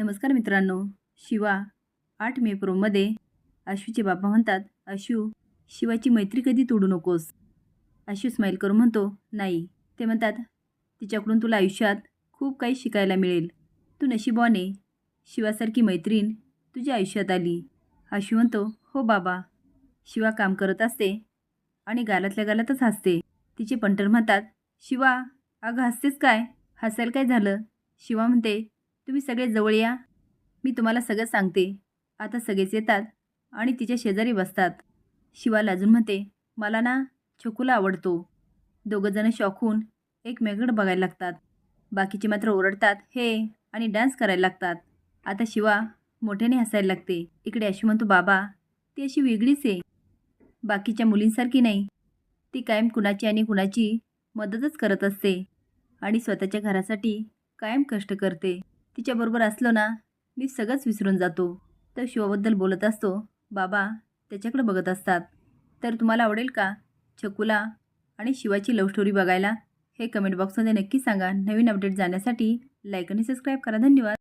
नमस्कार मित्रांनो. शिवा आठ मे प्रोमध्ये आशूचे बाबा म्हणतात आशू शिवाची मैत्री कधी तोडू नकोस. आशू स्माईल करून म्हणतो नाही. ते म्हणतात तिच्याकडून तुला आयुष्यात खूप काही शिकायला मिळेल. तू नशिबाने शिवासारखी मैत्रीण तुझ्या आयुष्यात आली. आशू म्हणतो हो बाबा. शिवा काम करत असते आणि गालातल्या गालातच हसते. तिचे पंटर म्हणतात शिवा अगं हसतेस काय? हसायला काय झालं? शिवा म्हणते तुम्ही सगळे जवळ या. मी तुम्हाला सगळं सांगते. आता सगळेच येतात आणि तिच्या शेजारी बसतात. शिवा लाजून म्हणते मला ना छोकूला आवडतो. दोघंजणं शॉक होऊन एकमेकडं बघायला लागतात. बाकीचे मात्र ओरडतात हे आणि डान्स करायला लागतात. आता शिवा मोठ्याने हसायला लागते. इकडे अशी म्हणतो बाबा. ती अशी वेगळीच आहे. बाकीच्या मुलींसारखी नाही. ती कायम कुणाची आणि कुणाची मदतच करत असते आणि स्वतःच्या घरासाठी कायम कष्ट करते. तिच्याबरोबर असलो ना मी सगळंच विसरून जातो. तर शिवाबद्दल बोलत असतो बाबा त्याच्याकडे बघत असतात. तर तुम्हाला आवडेल का छकुला आणि शिवाची लव्ह स्टोरी बघायला? हे कमेंट बॉक्समध्ये नक्की सांगा. नवीन अपडेट जाण्यासाठी लाईक आणि सबस्क्राईब करा. धन्यवाद.